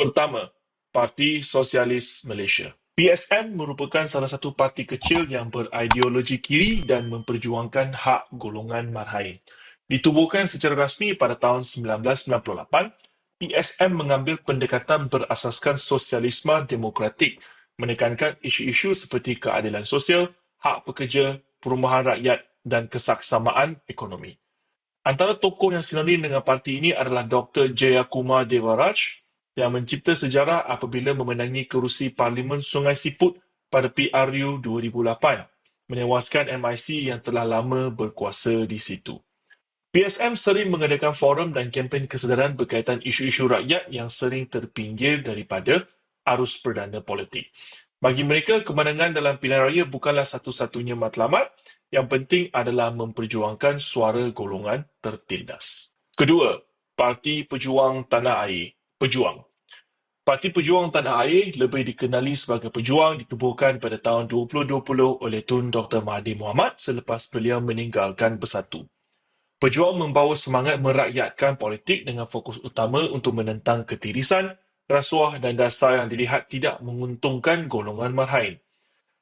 Pertama, Parti Sosialis Malaysia. PSM merupakan salah satu parti kecil yang berideologi kiri dan memperjuangkan hak golongan marhain. Ditubuhkan secara rasmi pada tahun 1998, PSM mengambil pendekatan berasaskan sosialisme demokratik, menekankan isu-isu seperti keadilan sosial, hak pekerja, perumahan rakyat dan kesaksamaan ekonomi. Antara tokoh yang sinonim dengan parti ini adalah Dr. Jayakumar Devaraj yang mencipta sejarah apabila memenangi kerusi Parlimen Sungai Siput pada PRU 2008, menewaskan MIC yang telah lama berkuasa di situ. PSM sering mengadakan forum dan kempen kesedaran berkaitan isu-isu rakyat yang sering terpinggir daripada arus perdana politik. Bagi mereka, kemenangan dalam pilihan raya bukanlah satu-satunya matlamat. Yang penting adalah memperjuangkan suara golongan tertindas. Kedua, Parti Pejuang Tanah Air, Pejuang. Parti Pejuang Tanah Air lebih dikenali sebagai Pejuang ditubuhkan pada tahun 2020 oleh Tun Dr. Mahathir Mohamad selepas beliau meninggalkan Bersatu. Pejuang membawa semangat merakyatkan politik dengan fokus utama untuk menentang ketirisan, rasuah dan dasar yang dilihat tidak menguntungkan golongan marhain.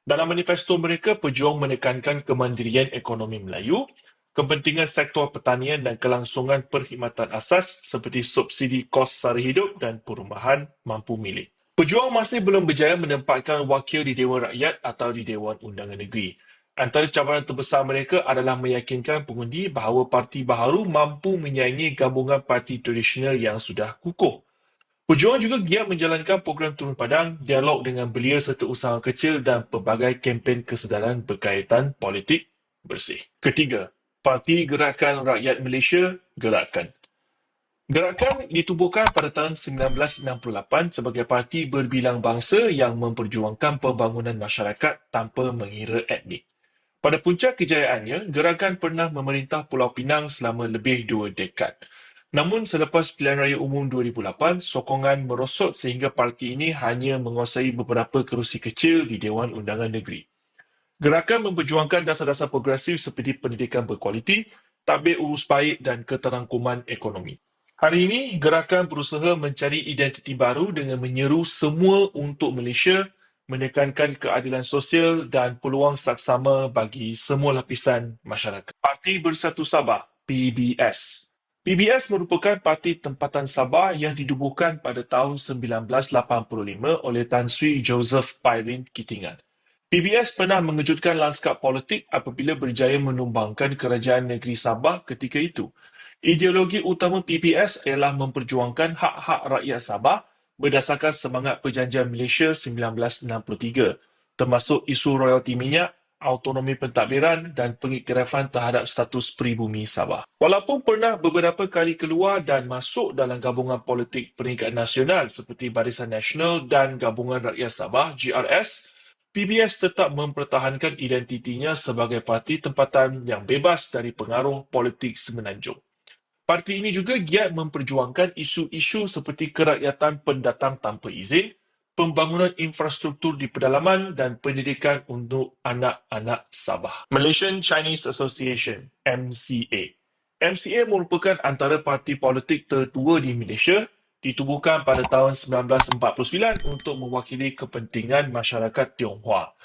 Dalam manifesto mereka, pejuang menekankan kemandirian ekonomi Melayu, kepentingan sektor pertanian dan kelangsungan perkhidmatan asas seperti subsidi kos sara hidup dan perumahan mampu milik. Pejuang masih belum berjaya menempatkan wakil di Dewan Rakyat atau di Dewan Undangan Negeri. Antara cabaran terbesar mereka adalah meyakinkan pengundi bahawa parti baharu mampu menyaingi gabungan parti tradisional yang sudah kukuh. Pejuang juga giat menjalankan program turun padang, dialog dengan belia serta usaha kecil dan pelbagai kempen kesedaran berkaitan politik bersih. Ketiga, Parti Gerakan Rakyat Malaysia, Gerakan. Gerakan ditubuhkan pada tahun 1968 sebagai parti berbilang bangsa yang memperjuangkan pembangunan masyarakat tanpa mengira etnik. Pada puncak kejayaannya, Gerakan pernah memerintah Pulau Pinang selama lebih dua dekad. Namun selepas pilihan raya umum 2008, sokongan merosot sehingga parti ini hanya menguasai beberapa kerusi kecil di Dewan Undangan Negeri. Gerakan memperjuangkan dasar-dasar progresif seperti pendidikan berkualiti, tabir urus baik dan keterangkuman ekonomi. Hari ini, gerakan berusaha mencari identiti baru dengan menyeru semua untuk Malaysia, menekankan keadilan sosial dan peluang saksama bagi semua lapisan masyarakat. Parti Bersatu Sabah, PBS, PBS merupakan parti tempatan Sabah yang didubuhkan pada tahun 1985 oleh Tan Sri Joseph Pairin Kitingan. PBS pernah mengejutkan lanskap politik apabila berjaya menumbangkan kerajaan negeri Sabah ketika itu. Ideologi utama PBS ialah memperjuangkan hak-hak rakyat Sabah berdasarkan semangat Perjanjian Malaysia 1963, termasuk isu royalti minyak autonomi pentadbiran dan pengiktirafan terhadap status peribumi Sabah. Walaupun pernah beberapa kali keluar dan masuk dalam gabungan politik peringkat nasional seperti Barisan Nasional dan Gabungan Rakyat Sabah GRS, PBS tetap mempertahankan identitinya sebagai parti tempatan yang bebas dari pengaruh politik semenanjung. Parti ini juga giat memperjuangkan isu-isu seperti kerakyatan pendatang tanpa izin, pembangunan infrastruktur di pedalaman dan pendidikan untuk anak-anak Sabah. Malaysian Chinese Association, MCA. MCA merupakan antara parti politik tertua di Malaysia ditubuhkan pada tahun 1949 untuk mewakili kepentingan masyarakat Tionghoa.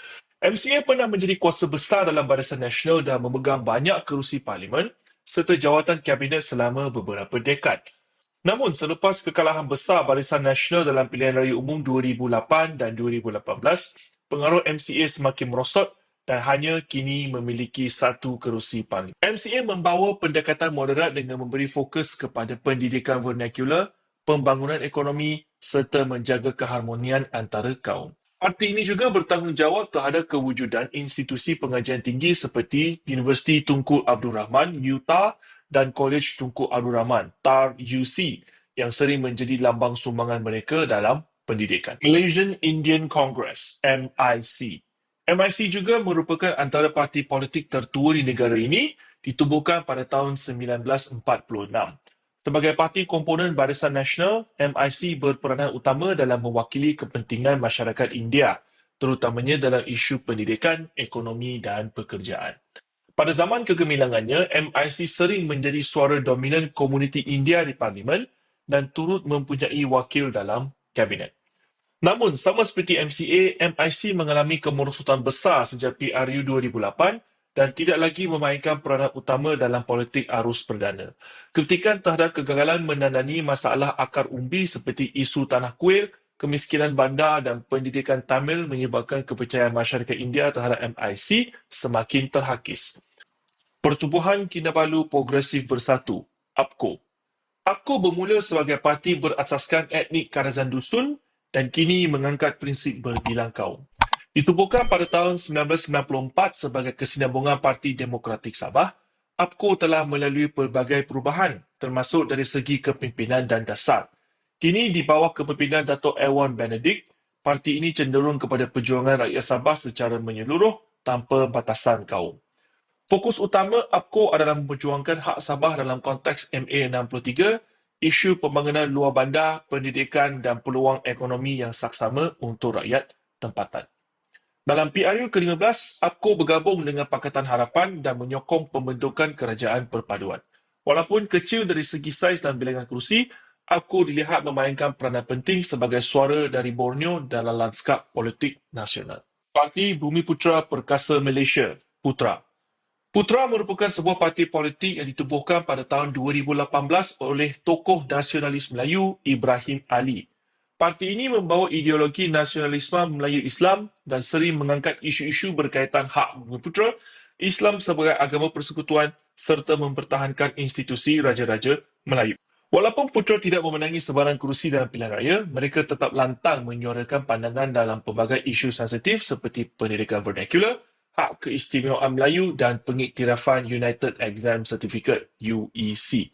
MCA pernah menjadi kuasa besar dalam Barisan Nasional dan memegang banyak kerusi parlimen serta jawatan kabinet selama beberapa dekad. Namun, selepas kekalahan besar Barisan Nasional dalam pilihan raya umum 2008 dan 2018, pengaruh MCA semakin merosot dan hanya kini memiliki satu kerusi parlimen. MCA membawa pendekatan moderat dengan memberi fokus kepada pendidikan vernacular, pembangunan ekonomi serta menjaga keharmonian antara kaum. Parti ini juga bertanggungjawab terhadap kewujudan institusi pengajian tinggi seperti Universiti Tunku Abdul Rahman, UTA dan College Tunku Abdul Rahman, TAR UC, yang sering menjadi lambang sumbangan mereka dalam pendidikan. Malaysian Indian Congress, MIC. MIC juga merupakan antara parti politik tertua di negara ini, ditubuhkan pada tahun 1946. Sebagai parti komponen Barisan Nasional, MIC berperanan utama dalam mewakili kepentingan masyarakat India, terutamanya dalam isu pendidikan, ekonomi dan pekerjaan. Pada zaman kegemilangannya, MIC sering menjadi suara dominan komuniti India di parlimen dan turut mempunyai wakil dalam Kabinet. Namun, sama seperti MCA, MIC mengalami kemerosotan besar sejak PRU 2008 dan tidak lagi memainkan peranan utama dalam politik arus perdana. Kritikan terhadap kegagalan menandani masalah akar umbi seperti isu tanah kuil, kemiskinan bandar dan pendidikan Tamil menyebabkan kepercayaan masyarakat India terhadap MIC semakin terhakis. Pertubuhan Kinabalu Progresif Bersatu, APKO. APKO bermula sebagai parti berasaskan etnik Karazan Dusun dan kini mengangkat prinsip berbilang kaum. Ditubuhkan pada tahun 1994 sebagai kesinambungan Parti Demokratik Sabah, APKO telah melalui pelbagai perubahan termasuk dari segi kepimpinan dan dasar. Kini di bawah kepimpinan Dato' Ewan Benedict, parti ini cenderung kepada perjuangan rakyat Sabah secara menyeluruh tanpa batasan kaum. Fokus utama APKO adalah memperjuangkan hak Sabah dalam konteks MA63, isu pembangunan luar bandar, pendidikan dan peluang ekonomi yang saksama untuk rakyat tempatan. Dalam PRU ke-15, APKO bergabung dengan Pakatan Harapan dan menyokong pembentukan kerajaan perpaduan. Walaupun kecil dari segi saiz dan bilangan kerusi, APKO dilihat memainkan peranan penting sebagai suara dari Borneo dalam lanskap politik nasional. Parti Bumi Putra Perkasa Malaysia, Putra. Putra merupakan sebuah parti politik yang ditubuhkan pada tahun 2018 oleh tokoh nasionalis Melayu Ibrahim Ali Parti ini membawa ideologi nasionalisme Melayu Islam dan sering mengangkat isu-isu berkaitan hak bumi putera, Islam sebagai agama persekutuan serta mempertahankan institusi Raja-Raja Melayu. Walaupun Putra tidak memenangi sebarang kerusi dalam pilihan raya, mereka tetap lantang menyuarakan pandangan dalam pelbagai isu sensitif seperti pendidikan vernacular, hak keistimewaan Melayu dan pengiktirafan United Exam Certificate UEC.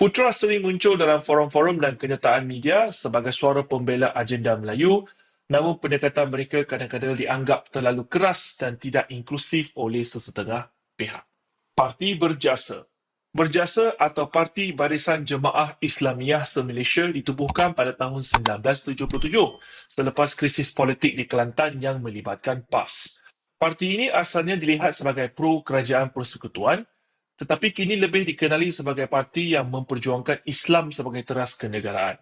Putra sering muncul dalam forum-forum dan kenyataan media sebagai suara pembela agenda Melayu, namun pendekatan mereka kadang-kadang dianggap terlalu keras dan tidak inklusif oleh sesetengah pihak. Parti Berjasa Berjasa atau Parti Barisan Jemaah Islamiah se-Malaysia ditubuhkan pada tahun 1977 selepas krisis politik di Kelantan yang melibatkan PAS. Parti ini asalnya dilihat sebagai pro-kerajaan persekutuan tetapi kini lebih dikenali sebagai parti yang memperjuangkan Islam sebagai teras kenegaraan.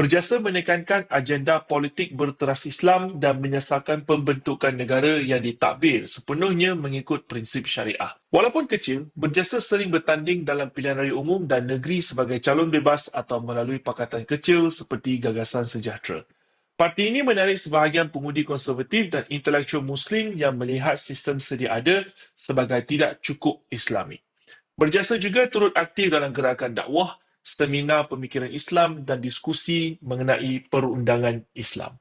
Berjasa menekankan agenda politik berteras Islam dan menyesatkan pembentukan negara yang ditakbir sepenuhnya mengikut prinsip syariah. Walaupun kecil, Berjasa sering bertanding dalam pilihan raya umum dan negeri sebagai calon bebas atau melalui pakatan kecil seperti Gagasan Sejahtera. Parti ini menarik sebahagian pengundi konservatif dan intelektual Muslim yang melihat sistem sedia ada sebagai tidak cukup Islami. Berjasa juga turut aktif dalam gerakan dakwah, seminar pemikiran Islam dan diskusi mengenai perundangan Islam.